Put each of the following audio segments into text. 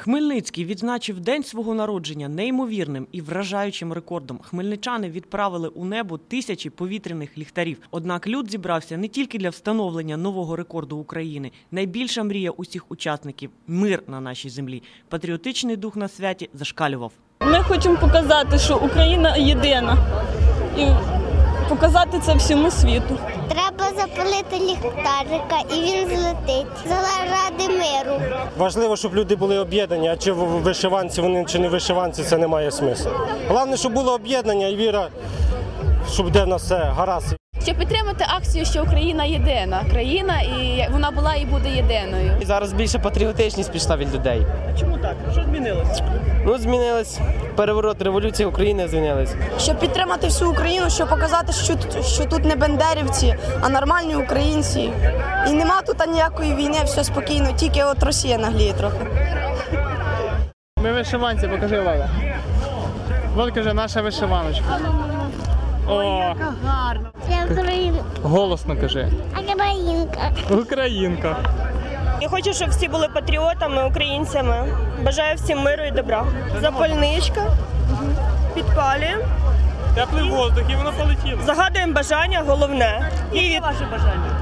Хмельницький відзначив день свого народження неймовірним і вражаючим рекордом. Хмельничани відправили у небо тисячі повітряних ліхтарів. Однак люд зібрався не тільки для встановлення нового рекорду України. Найбільша мрія усіх учасників мир на нашій землі. Патріотичний дух на святі зашкалював. Ми хочемо показати, що Україна єдина і показати це всьому світу. Треба запалити ліхтарика і він злетить. Важливо, щоб люди були об'єднані, а чи в вишиванці вони чи не вишиванці, це не має смислу. Головне, щоб було об'єднання і віра, щоб де в нас все гаразд. Щоб підтримати акцію, що Україна єдина країна, і вона була і буде єдиною. І зараз більше патріотичність пішла від людей. Чому так? Що змінилося? Ну, змінилось переворот, революція України змінилась. щоб підтримати всю Україну, щоб показати, що тут, що тут не бендерівці, а нормальні українці. І нема тут ніякої війни, все спокійно, тільки от Росія нагліє трохи. Ми вишиванці, покажи Леля. Вот каже наша вишиваночка. О, Це Україна. голосно кажи. Українка. Українка. Я хочу, щоб всі були патріотами, українцями. Бажаю всім миру і добра. Запальничка. Підпалюємо. Теплий воздух і воно полетіло. Загадуємо бажання, головне. І від... Ваше бажання.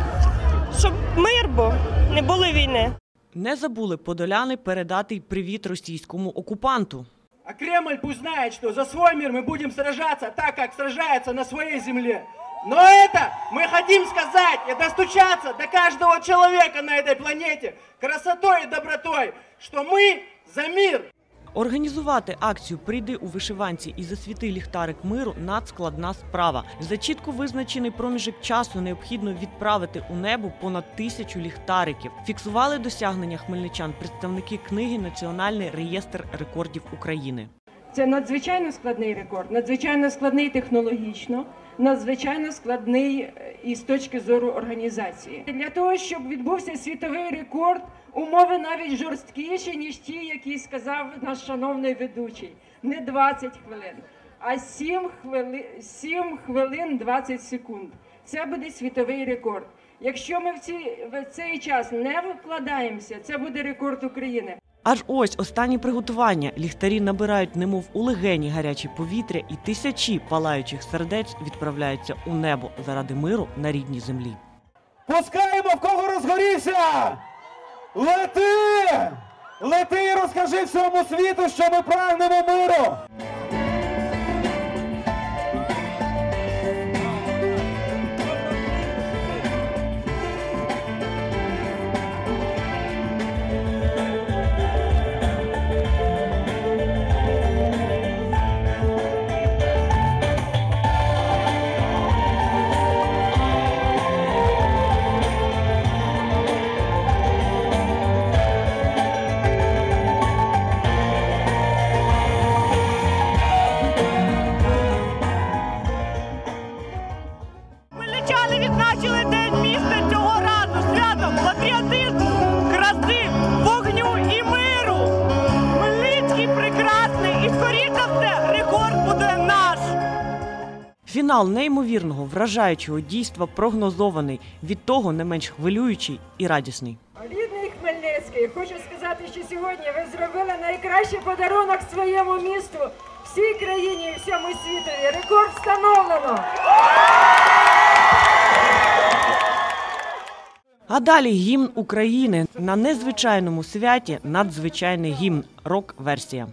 щоб мир був, не було війни. Не забули подоляни передати привіт російському окупанту. А Кремль пусть знает, что за свой мир мы будем сражаться так, как сражается на своей земле. Но это мы хотим сказать и достучаться до каждого человека на этой планете красотой и добротой, что мы за мир. Організувати акцію Прийди у вишиванці і засвіти ліхтарик миру надскладна справа. За чітко визначений проміжок часу необхідно відправити у небо понад тисячу ліхтариків. Фіксували досягнення хмельничан представники книги Національний реєстр рекордів України. Це надзвичайно складний рекорд, надзвичайно складний технологічно, надзвичайно складний е, і з точки зору організації. Для того, щоб відбувся світовий рекорд, умови навіть жорсткіші, ніж ті, які сказав наш шановний ведучий. Не 20 хвилин, а 7 хвилин, 7 хвилин 20 секунд. Це буде світовий рекорд. Якщо ми в, ці, в цей час не вкладаємося, це буде рекорд України. Аж ось останні приготування. Ліхтарі набирають, немов у легені гаряче повітря, і тисячі палаючих сердець відправляються у небо заради миру на рідній землі. Пускаємо, в кого розгорівся! Лети! Лети і розкажи всьому світу, що ми прагнемо миру! Фінал неймовірного вражаючого дійства прогнозований, від того не менш хвилюючий і радісний. Рідний Хмельницький, хочу сказати, що сьогодні ви зробили найкращий подарунок своєму місту, всій країні і всьому світові. Рекорд встановлено. А далі гімн України на незвичайному святі надзвичайний гімн рок-версія.